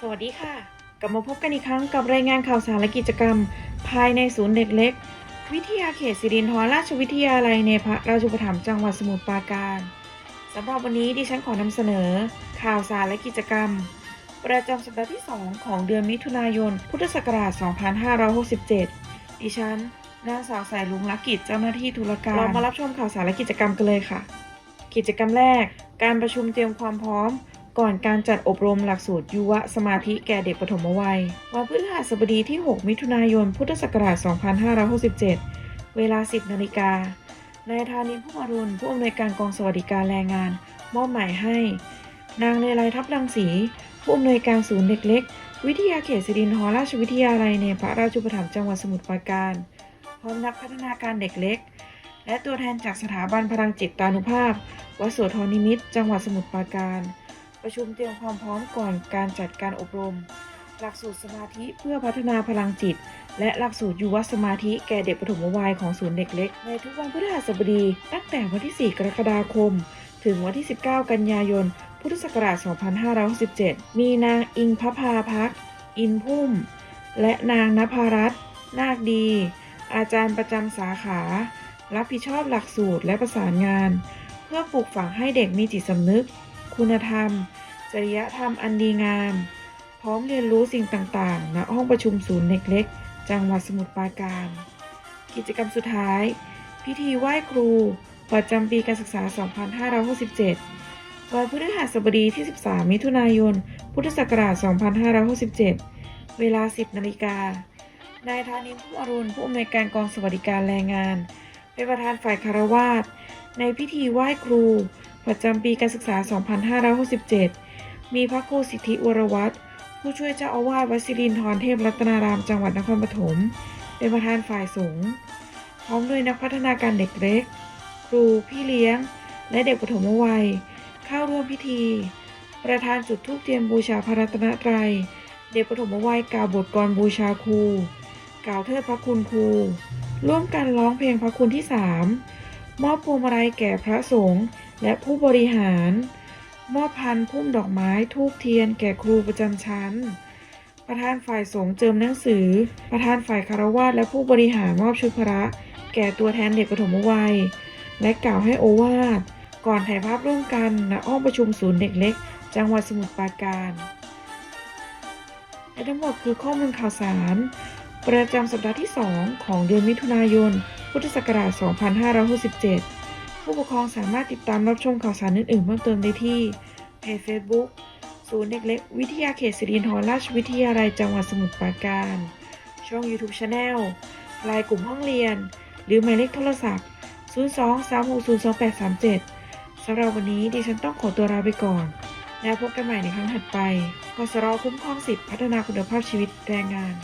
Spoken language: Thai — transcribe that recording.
สวัสดีค่ะ กลับมาพบกันอีกครั้งกับรายงานข่าวสารและกิจกรรม ภายในศูนย์เด็กเล็ก วิทยาเขตสิรินธรราชวิทยาลัยในพระราชูปถัมภ์จังหวัดสมุทรปราการสำหรับวันนี้ดิฉันขอนำเสนอ ข่าวสารและกิจกรรม ประจำสัปดาห์ที่ 2 ของเดือนมิถุนายน พุทธศักราช 2567 ดิฉันนางสาวสายลุงลักกิจเจ้าหน้าที่ธุรการเรามารับชมข่าวสารและกิจกรรมกันเลยค่ะ กิจกรรมแรก การประชุมเตรียมความพร้อม ก่อนการจัดอบรมหลักสูตรยุวสมาธิแก่เด็กปฐมวัย วันพฤหัสบดีที่ 6 มิถุนายน พุทธศักราช 2567 เวลา 10 นาฬิกานายธานินผู้อรุณผู้อำนวยการกองสวัสดิการแรงงาน มอบหมายให้ นางเลไลทับรังสี ผู้อำนวยการศูนย์เด็กเล็ก วิทยาเขตสิรินธรราชวิทยาลัยในพระราชูปถัมภ์จังหวัดสมุทรปราการ พร้อมนักพัฒนาการเด็กเล็ก และตัวแทนจากสถาบันพลังจิตตานุภาพ วัดโสธรนิมิตรจังหวัดสมุทรปราการ ประชุมเตรียมความพร้อมก่อนการจัดการอบรม หลักสูตรสมาธิเพื่อพัฒนาพลังจิต และหลักสูตรยุวสมาธิแก่เด็กปฐมวัยของศูนย์เด็กเล็ก ในทุกวันพฤหัสบดี ตั้งแต่วันที่ 4 กรกฎาคม ถึงวันที่ 19 กันยายน พุทธศักราช 2567 มีนางอิงพภาพัก อินพุ่ม และนางนภารัตน์นาคดี อาจารย์ประจำสาขา รับผิดชอบหลักสูตรและประสานงาน เพื่อปลูกฝังให้เด็กมีจิตสำนึก คุณธรรม จริยธรรมอันดีงาม พร้อมเรียนรู้สิ่งต่างๆณห้องประชุมศูนย์เด็กเล็ก จังหวัดสมุทรปราการ กิจกรรมสุดท้าย พิธีไหว้ครู ประจำปีการศึกษา 2567 วันพฤหัสบดีที่ 13 มิถุนายน พุทธศักราช 2567 เวลา 10 นาฬิกานายธานินผู้อรุณผู้อำนวยการกองสวัสดิการแรงงาน เป็นประธานฝ่ายคารวาสในพิธีไหว้ครู ประจำปีการศึกษา 2567 มีพระครูสิทธิวรวัตรผู้ช่วยเจ้าอาวาสวัดสิรินทรเทพรัตนารามจังหวัดนครปฐม เป็นประธานฝ่ายสงฆ์พร้อมด้วยนักพัฒนาการเด็กเล็ก ครูพี่เลี้ยง และเด็กปฐมวัย เข้าร่วมพิธี ประธานจุดธูปเทียนบูชาพระรัตนตรัย เด็กปฐมวัยกล่าวบทกรบูชาครู กล่าวเทิดพระคุณครู ร่วมกันร้องเพลงพระคุณที่สามมอบพวงมาลัยแก่พระสงฆ์ และผู้บริหาร มอบพันพุ่มดอกไม้ทูบเทียนแก่ครูประจำชั้น ประธานฝ่ายสงฆ์เจิมหนังสือ ประธานฝ่ายคารวาสและผู้บริหารมอบชุดพระ แก่ตัวแทนเด็กปฐมวัย และกล่าวให้โอวาท ก่อนถ่ายภาพร่วมกันณห้องประชุมศูนย์เด็กเล็ก จังหวัดสมุทรปราการและทั้งหมดคือข้อมูลข่าวสาร ประจำสัปดาห์ที่ 2 ของเดือนมิถุนายน พุทธศักราช 2567 ผู้ปกครองสามารถติดตามรับชมข่าวสารอื่นๆเพิ่มเติมได้ที่เพจ Facebook ศูนย์เด็กเล็กวิทยาเขตสิรินธรราชวิทยาลัยจังหวัดสมุทรปราการ ช่อง YouTube Channel ไลน์กลุ่มห้องเรียน หรือหมายเลขโทรศัพท์ 02-360-2837สำหรับวันนี้ดิฉันต้องขอตัวลาไปก่อน แล้วพบกันใหม่ในครั้งถัดไปกสรคุ้มครองสิทธิพัฒนาคุณภาพชีวิตแรงงาน